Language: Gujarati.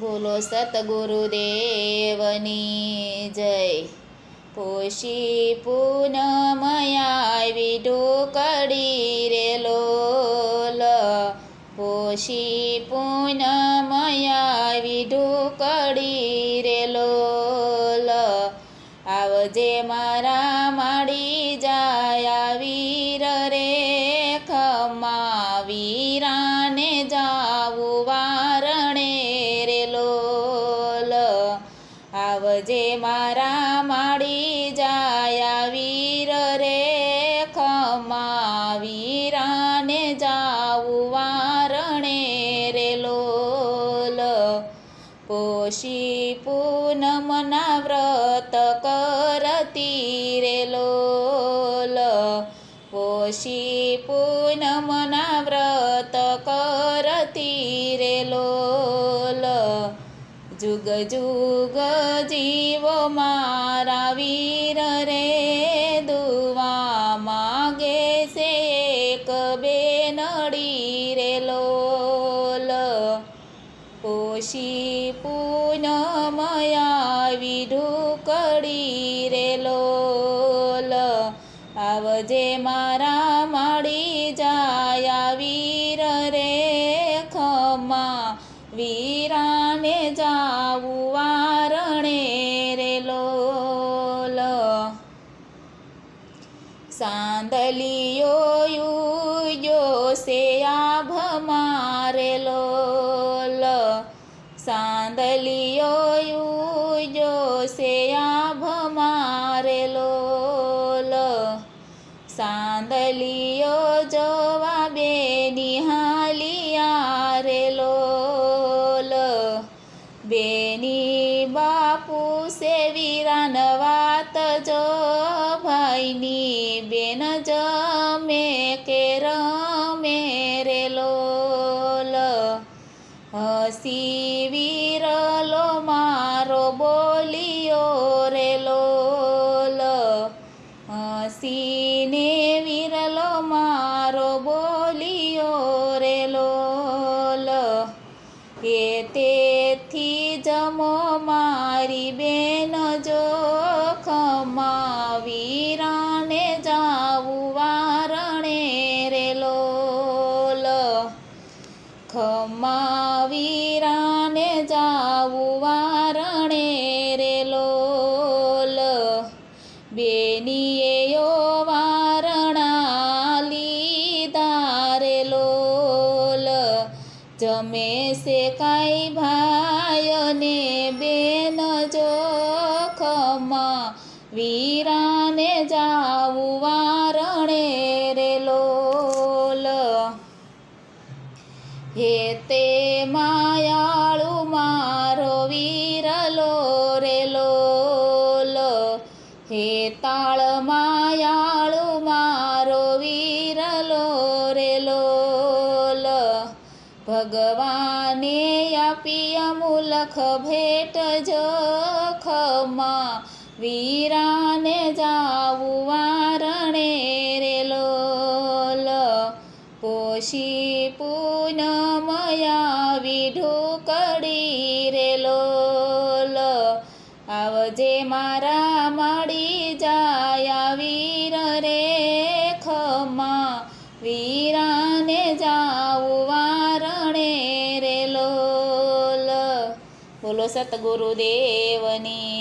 બોલો સતગુરુદેવની જય. પોષી પૂનમયા વિઢુકડી રે લોલ. પોષી પૂનમયા વિઢુકડી આવજે મારા માડી જાય વીર રે ખમા વીરાને જાવું વારણે રે લોલ. પોષી પૂનમના વ્રત કરતી રે લોલ. પોષી પૂનમના જુગ જુગ જીવો મારા વીર રે, દુવા માગે છે એક બેનડી રે લોલ. પોષી પૂનમયા વિઢુકડી રે લોલ. આવજે મારા માડી જાયા વીર રે, ખમા વીરાને જાવું વારણે રે લોલ. સાંદલિયો યુયો સે આભ મારે લોલ. સાંદલિયો યુયો સે આભ મારે લોલ. સાંદલિયો જોવા બાપુ સે વીરાન વાત જો ભાઈની બેન જમે કે રમે રે લોલ. હસી વીરલો મારો બોલિયો રે લોલ. હસીને વિરલો મારો બોલિયો રે લોલ. એ મારી બેન જો ખમા વીરાને જાવું વારણે રે લોલ. ખમા વીરાને જાવું વારણે રે લોલ. બેનીએ યો વારણા લીધા રે લોલ. જમે છે કાંઈ ભાઈને બેન જો ખમા વીરાને જાવું વારણે રે લોલ. હે તે માયાળુ મારો વીરલો રે લોલ. હે તાળ માયાળુ મારો વીરલો રે લોલ. ભગવાને આપી અમુલખ ભેટ જખમાં વીરાને જાવું વારણે રે લોલ પોષી પૂનમયા વિઢુકડી રે લોલ આવજે મારા મળી જાયા વીર રે ખમા વીરાને જાવું વારણે રે લોલ બોલો સતગુરુદેવની